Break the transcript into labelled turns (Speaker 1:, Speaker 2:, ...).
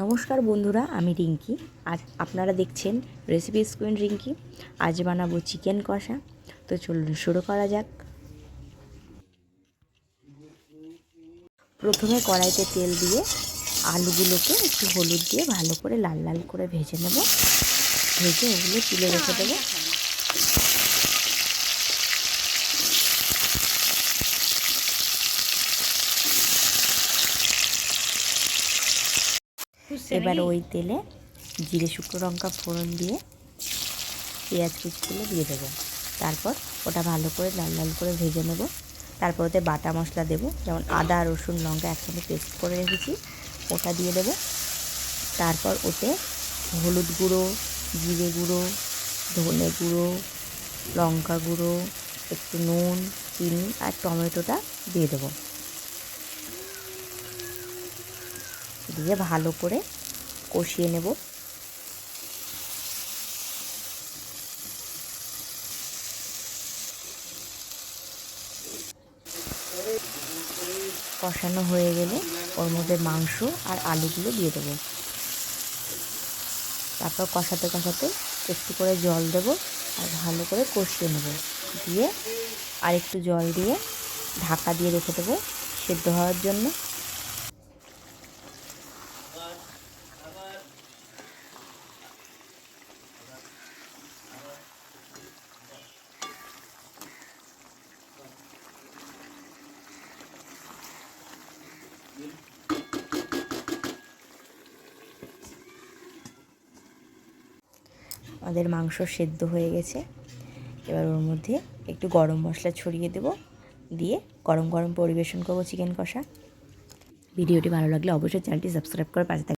Speaker 1: নমস্কার বন্ধুরা, আমি রিঙ্কি। আজ আপনারা দেখছেন রেসিপি স্কুইন রিঙ্কি আজ বানাবো চিকেন কষা। তো চলুন শুরু করা যাক। প্রথমে কড়াইতে তেল দিয়ে আলুগুলোকে একটু হলুদ দিয়ে ভালো করে লাল লাল করে ভেজে নেব। ভেজে ওগুলো তুলে রেখে দেবো। এবার ওই তেলে জিরে শুকনো লঙ্কা ফোড়ন দিয়ে পেঁয়াজ কুচিগুলো দিয়ে দেবো। তারপর ওটা ভালো করে লাল লাল করে ভেজে নেব। তারপর ওতে বাটা মশলা দেবো যেমন আদা রসুন লঙ্কা একসঙ্গে পেস্ট করে রেখেছি ওটা দিয়ে দেবো। তারপর ওতে হলুদ গুঁড়ো জিরে গুঁড়ো ধনে গুঁড়ো লঙ্কা গুঁড়ো একটু নুন চিনি আর টমেটোটা দিয়ে দেবো। দিয়ে ভালো করে কষিয়ে নেব। কষানো হয়ে গেলে ওর মধ্যে মাংস আর আলুগুলো দিয়ে দেবো। তারপর কষাতে কষাতে একটু করে জল দেব আর ভালো করে কষিয়ে নেব। দিয়ে আর একটু জল দিয়ে ঢাকা দিয়ে রেখে দেবো সেদ্ধ হওয়ার জন্য। আমাদের মাংস সেদ্ধ হয়ে গেছে। এবার ওর মধ্যে একটু গরম মশলা ছড়িয়ে দেব। দিয়ে গরম গরম পরিবেশন করব চিকেন কষা। ভিডিওটি ভালো লাগলে অবশ্যই চ্যানেলটি সাবস্ক্রাইব করে পাশে